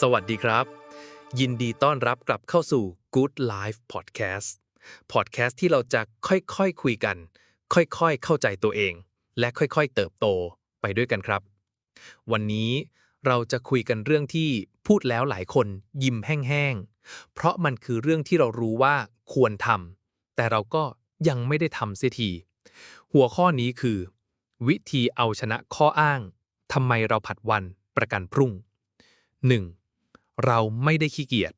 สวัสดีครับ ยินดีต้อนรับกลับเข้าสู่ Good Life Podcast Podcast ที่เราจะค่อยๆคคุยกัน ค่อยๆ เข้าใจตัวเอง และค่อยๆ เติบโตไปด้วยกันครับ วันนี้เราจะคุยกันเรื่องที่พูดแล้วหลายคนยิ้มแห้งๆ เพราะมันคือเรื่องที่เรารู้ว่าควรทำแต่เราก็ยังไม่ได้ทำเสียที หัวข้อนี้คือ วิธีเอาชนะข้ออ้างทำไมเราผัดวันประกันพรุ่ง 1. เราไม่ได้ขี้เกียจ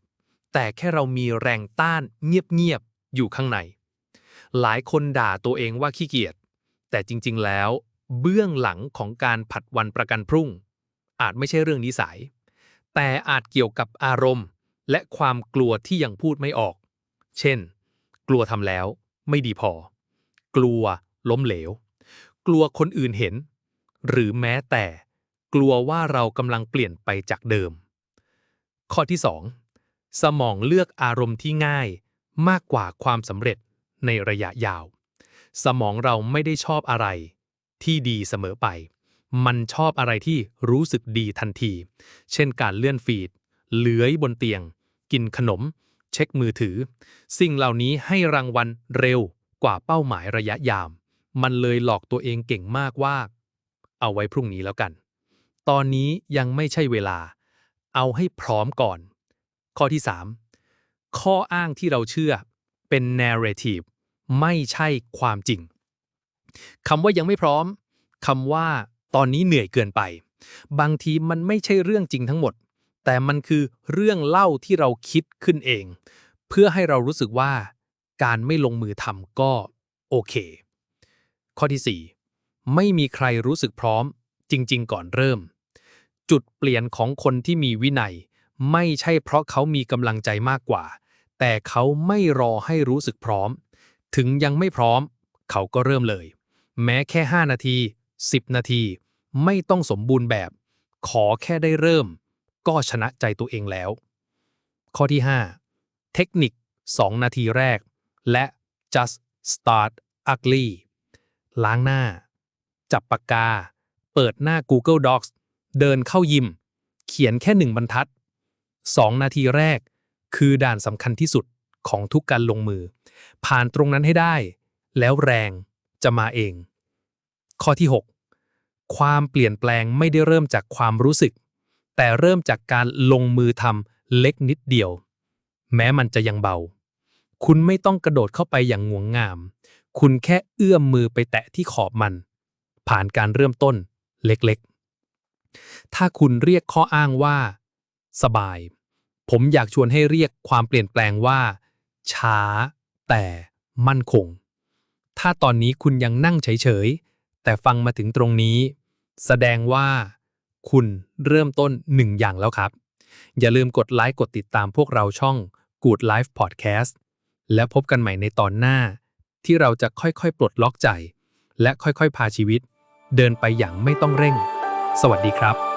แต่แค่เรามีแรงต้านเงียบๆ อยู่ข้างใน หลายคนด่าตัวเองว่าขี้เกียจ แต่จริงๆ แล้ว เบื้องหลังของการผัดวันประกันพรุ่ง อาจไม่ใช่เรื่องนิสัย แต่อาจเกี่ยวกับอารมณ์ และความกลัวที่ยังพูดไม่ออก เช่น กลัวทำแล้ว ไม่ดีพอ กลัว ล้มเหลว กลัวคนอื่นเห็น หรือแม้แต่ กลัวว่าเรากำลังเปลี่ยนไปจากเดิม ข้อที่ 2 สมองเลือกอารมณ์ที่ง่ายมากกว่าความสำเร็จในระยะยาว สมองเราไม่ได้ชอบอะไร ที่ดีเสมอไป มันชอบอะไรที่รู้สึกดีทันที เช่นการเลื่อนฟีด เลื้อยบนเตียง กินขนม เช็คมือถือ สิ่งเหล่านี้ให้รางวัลเร็วกว่าเป้าหมายระยะยาวมันเลยหลอกตัวเองเก่งมากว่า เอาไว้พรุ่งนี้แล้วกัน ตอนนี้ยังไม่ใช่เวลา เอาให้พร้อมก่อน ข้อที่ 3 ข้ออ้างที่เราเชื่อเป็น narrative ไม่ใช่ความจริงคำว่ายังไม่พร้อมคำว่า ตอนนี้เหนื่อยเกินไป บางทีมันไม่ใช่เรื่องจริงทั้งหมด แต่มันคือเรื่องเล่าที่เราคิดขึ้นเอง เพื่อให้เรารู้สึกว่า การไม่ลงมือทำก็โอเค ข้อที่ 4 ไม่มีใครรู้สึกพร้อม จริง ๆ ก่อนเริ่ม จุดเปลี่ยนของคนที่มีวินัย ไม่ใช่เพราะเขามีกำลังใจมากกว่า แต่เขาไม่รอให้รู้สึกพร้อม ถึงยังไม่พร้อม เขาก็เริ่มเลย แม้แค่ 5 นาที 10 นาที ไม่ต้องสมบูรณ์แบบ ขอแค่ได้เริ่ม ก็ชนะใจตัวเองแล้ว ข้อที่ 5 เทคนิค 2 นาทีแรก และ just start ugly ล้างหน้า จับปากกา เปิดหน้า Google Docs เดินเข้ายิม เขียนแค่หนึ่งบรรทัด 2 นาทีแรก คือด่านสำคัญที่สุดของทุกการลงมือ ผ่านตรงนั้นให้ได้ แล้วแรงจะมาเอง ข้อที่ 6 ความเปลี่ยนแปลงไม่ได้เริ่มจากความรู้สึก แต่เริ่มจากการลงมือทำเล็กนิดเดียว แม้มันจะยังเบา คุณไม่ต้องกระโดดเข้าไปอย่างงวงงาม คุณแค่เอื้อมมือไปแตะที่ขอบมัน ผ่านการเริ่มต้นเล็กๆ ถ้าคุณเรียกข้ออ้างว่า สบาย ผมอยากชวนให้เรียกความเปลี่ยนแปลงว่า ช้า แต่มั่นคง ถ้าตอนนี้คุณยังนั่งเฉยๆ แต่ฟังมาถึงตรงนี้ แสดงว่า คุณเริ่มต้นหนึ่งอย่างแล้วครับ อย่าลืมกดไลค์กดติดตามพวกเราช่อง Good Life Podcast และพบกันใหม่ในตอนหน้า ที่เราจะค่อยๆ ปลดล็อกใจ และค่อยๆ พาชีวิต เดินไปอย่างไม่ต้องเร่ง สวัสดีครับ